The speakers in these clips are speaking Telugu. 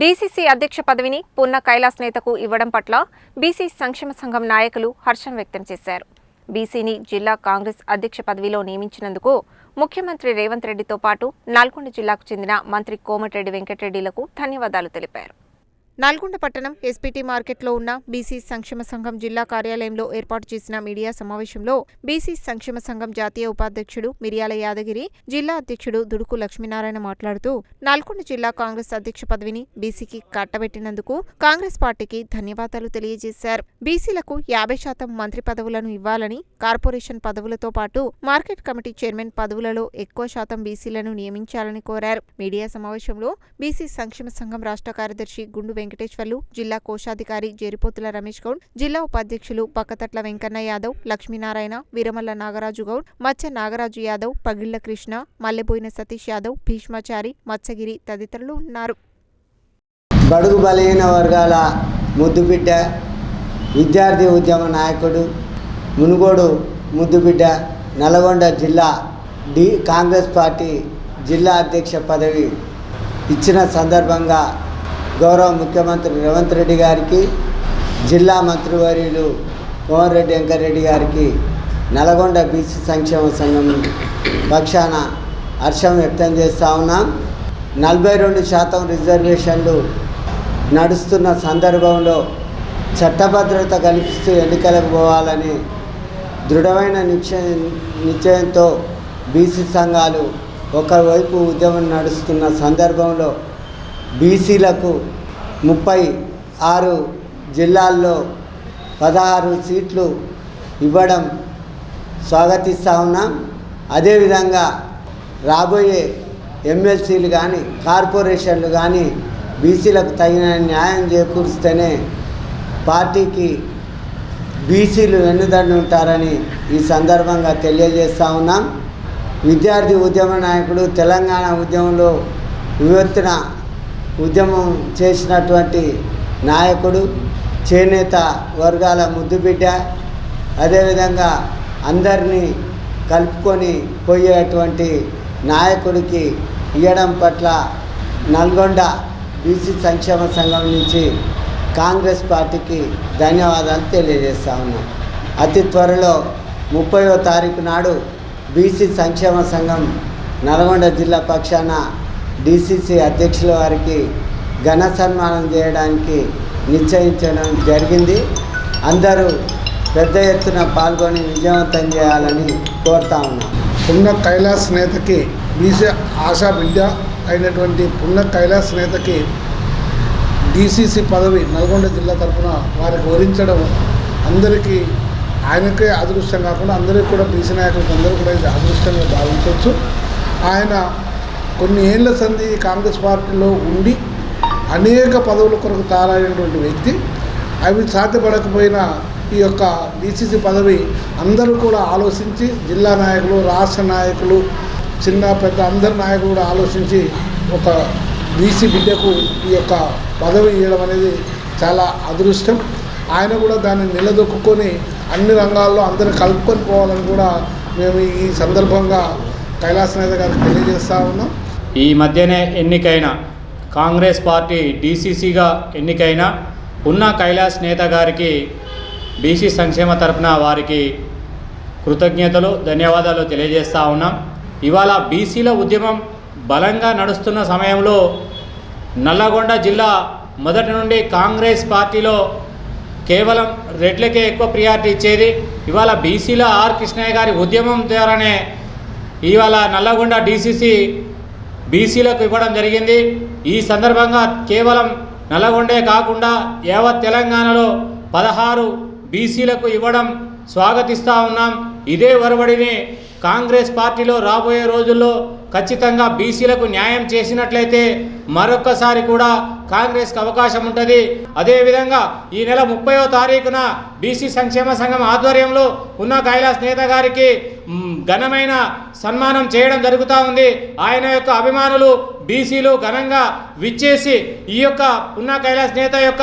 డీసీసీ అధ్యక్ష పదవిని పున్న కైలాస్ నేతకు ఇవ్వడం పట్ల బీసీ సంక్షేమ సంఘం నాయకులు హర్షం వ్యక్తం చేశారు. బీసీని జిల్లా కాంగ్రెస్ అధ్యక్ష పదవిలో నియమించినందుకు ముఖ్యమంత్రి రేవంత్ రెడ్డితో పాటు నల్గొండ జిల్లాకు చెందిన మంత్రి కోమటిరెడ్డి వెంకటరెడ్డిలకు ధన్యవాదాలు తెలిపారు. నల్గొండ పట్టణం ఎస్పీటీ మార్కెట్లో ఉన్న బీసీ సంక్షేమ సంఘం జిల్లా కార్యాలయంలో ఏర్పాటు చేసిన మీడియా సమావేశంలో బీసీ సంక్షేమ సంఘం జాతీయ ఉపాధ్యక్షుడు మిరియాల యాదగిరి జిల్లా అధ్యక్షుడు దుడుకు లక్ష్మీనారాయణ మాట్లాడుతూ నల్గొండ జిల్లా కాంగ్రెస్ అధ్యక్ష పదవిని బీసీకి కట్టబెట్టినందుకు కాంగ్రెస్ పార్టీకి ధన్యవాదాలు తెలియజేశారు. బీసీలకు యాభై శాతం మంత్రి పదవులను ఇవ్వాలని కార్పొరేషన్ పదవులతో పాటు మార్కెట్ కమిటీ చైర్మన్ పదవులలో ఎక్కువ శాతం బీసీలను నియమించాలని కోరారు. మీడియా సమావేశంలో బీసీ సంక్షేమ సంఘం రాష్ట్ర కార్యదర్శి గుండు వెంకటేశ్వర్లు జిల్లా కోశాధికారి జేరిపోతుల రమేష్ గౌడ్ జిల్లా ఉపాధ్యక్షులు పక్కతట్ల వెంకన్న యాదవ్ లక్ష్మీనారాయణ వీరమల్ల నాగరాజు గౌడ్ మచ్చ నాగరాజు యాదవ్ పగిళ్ళ కృష్ణ మల్లెబోయిన సతీష్ యాదవ్ భీష్మాచారి మత్స్యగిరి తదితరులు ఉన్నారు. బడుగు బలహీన వర్గాల ముద్దుబిడ్డ విద్యార్థి ఉద్యమ నాయకుడు మునుగోడు ముద్దుబిడ్డ నల్గొండ జిల్లా డి కాంగ్రెస్ పార్టీ జిల్లా అధ్యక్ష పదవి ఇచ్చిన సందర్భంగా గౌరవ ముఖ్యమంత్రి రేవంత్ రెడ్డి గారికి జిల్లా మంత్రివర్యులు కోమరెడ్డి వెంకరెడ్డి గారికి నల్గొండ బీసీ సంక్షేమ సంఘం పక్షాన హర్షం వ్యక్తం చేస్తూ ఉన్నాం. నలభై రెండు శాతం రిజర్వేషన్లు నడుస్తున్న సందర్భంలో చట్టభద్రత కల్పిస్తూ ఎన్నికలకు పోవాలని దృఢమైన నిశ్చయ నిశ్చయంతో బీసీ సంఘాలు ఒకవైపు ఉద్యమం నడుస్తున్న సందర్భంలో బీసీలకు ముప్పై ఆరు జిల్లాల్లో పదహారు సీట్లు ఇవ్వడం స్వాగతిస్తూ ఉన్నాం. అదేవిధంగా రాబోయే ఎమ్మెల్సీలు కానీ కార్పొరేషన్లు కానీ బీసీలకు తగిన న్యాయం చేకూరిస్తేనే పార్టీకి బీసీలు వెన్నుదండు ఉంటారని ఈ సందర్భంగా తెలియజేస్తూ ఉన్నాం. విద్యార్థి ఉద్యమ నాయకుడు తెలంగాణ ఉద్యమంలో వివత్తున ఉద్యమం చేసినటువంటి నాయకుడు చేనేత వర్గాల ముద్దుబిడ్డ అదేవిధంగా అందరినీ కలుపుకొని పోయేటువంటి నాయకుడికి ఇవ్వడం పట్ల నల్గొండ బీసీ సంక్షేమ సంఘం నుంచి కాంగ్రెస్ పార్టీకి ధన్యవాదాలు తెలియజేస్తా ఉన్నాం. అతి త్వరలో ముప్పయో తారీఖు నాడు బీసీ సంక్షేమ సంఘం నల్గొండ జిల్లా పక్షాన డిసిసి అధ్యక్షుల వారికి ఘన సన్మానం చేయడానికి నిశ్చయించడం జరిగింది. అందరూ పెద్ద ఎత్తున పాల్గొని విజయవంతం చేయాలని కోరుతా ఉన్నాం. పున్న కైలాస్ నేతకి బీసీ ఆశా బిడ్డ అయినటువంటి పున్న కైలాస్ నేతకి డీసీసీ పదవి నల్గొండ జిల్లా తరఫున వారికి వరించడం అందరికీ ఆయనకే అదృష్టం కాకుండా అందరికీ కూడా బీసీ నాయకులకు అందరూ కూడా ఇది అదృష్టంగా భావించవచ్చు. ఆయన కొన్ని ఏళ్ళ సంధి కాంగ్రెస్ పార్టీలో ఉండి అనేక పదవుల కొరకు తారైనటువంటి వ్యక్తి అవి సాధ్యపడకపోయినా ఈ యొక్క డీసీసీ పదవి అందరూ కూడా ఆలోచించి జిల్లా నాయకులు రాష్ట్ర నాయకులు చిన్న పెద్ద అందరి నాయకులు కూడా ఆలోచించి ఒక బీసీ బిడ్డకు ఈ యొక్క పదవి ఇవ్వడం అనేది చాలా అదృష్టం. ఆయన కూడా దాన్ని నిలదొక్కుని అన్ని రంగాల్లో అందరిని కలుపుకొని పోవాలని కూడా మేము ఈ సందర్భంగా కైలాస గారికి తెలియజేస్తూ ఉన్నాం. ఈ మధ్యనే ఎన్నికైన కాంగ్రెస్ పార్టీ డీసీసీగా ఎన్నికైన ఉన్న కైలాస్ నేత గారికి బీసీ సంక్షేమ తరపున వారికి కృతజ్ఞతలు ధన్యవాదాలు తెలియజేస్తూ ఉన్నాం. ఇవాళ బీసీల ఉద్యమం బలంగా నడుస్తున్న సమయంలో నల్లగొండ జిల్లా మొదటి నుండి కాంగ్రెస్ పార్టీలో కేవలం రెడ్లకే ఎక్కువ ప్రియారిటీ ఇచ్చేది. ఇవాళ బీసీల ఆర్ కృష్ణయ్య గారి ఉద్యమం ద్వారానే ఇవాళ నల్లగొండ డీసీసీ బీసీలకు ఇవ్వడం జరిగింది. ఈ సందర్భంగా కేవలం నల్లగొండే కాకుండా యావత్ తెలంగాణలో పదహారు బీసీలకు ఇవ్వడం స్వాగతిస్తూ ఉన్నాం. ఇదే వరవడిని కాంగ్రెస్ పార్టీలో రాబోయే రోజుల్లో ఖచ్చితంగా బీసీలకు న్యాయం చేసినట్లయితే మరొక్కసారి కూడా కాంగ్రెస్కి అవకాశం ఉంటుంది. అదేవిధంగా ఈ నెల ముప్పయో తారీఖున బీసీ సంక్షేమ సంఘం ఆధ్వర్యంలో ఉన్న కైలాస్ నేత గారికి ఘనమైన సన్మానం చేయడం జరుగుతూ ఉంది. ఆయన యొక్క అభిమానులు బీసీలు ఘనంగా విచ్చేసి ఈ యొక్క ఉన్న కైలాస్ నేత యొక్క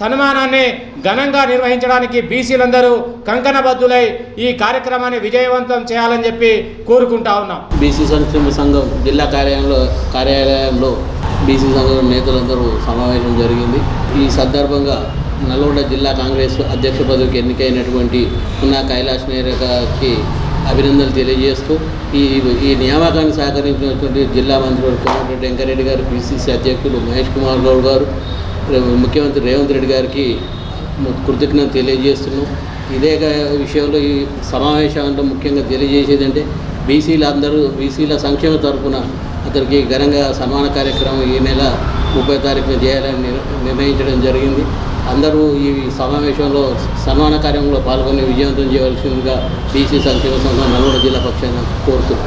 సన్మానాన్ని ఘనంగా నిర్వహించడానికి బీసీలందరూ కంకణబద్ధులై ఈ కార్యక్రమాన్ని విజయవంతం చేయాలని చెప్పి కోరుకుంటా ఉన్నాం. బీసీ సంక్షేమ సంఘం జిల్లా కార్యాలయంలో కార్యాలయంలో బీసీ సంఘం నేతలందరూ సమావేశం జరిగింది. ఈ సందర్భంగా నల్గొండ జిల్లా కాంగ్రెస్ అధ్యక్ష పదవికి ఎన్నికైనటువంటి ఉన్న కైలాష్ నేరకి అభినందనలు తెలియజేస్తూ ఈ ఈ నియామకాన్ని సహకరించినటువంటి జిల్లా మంత్రులు కోమటిరెడ్డి వెంకరెడ్డి గారు పిసిసి అధ్యక్షులు మహేష్ కుమార్ గౌడ్ గారు ముఖ్యమంత్రి రేవంత్ రెడ్డి గారికి కృతజ్ఞత తెలియజేస్తున్నాం. ఇదే విషయంలో ఈ సమావేశంలో ముఖ్యంగా తెలియజేసేది అంటే బీసీలు అందరూ బీసీల సంక్షేమ తరఫున అతనికి ఘనంగా సన్మాన కార్యక్రమం ఈ నెల ముప్పై తారీఖున చేయాలని నిర్ణయించడం జరిగింది. అందరూ ఈ సమావేశంలో సన్మాన కార్యక్రమంలో పాల్గొని విజయవంతం చేయవలసిందిగా బీసీ సంక్షేమ సంఘం నల్గొండ జిల్లా పక్షాన కోరుతున్నాను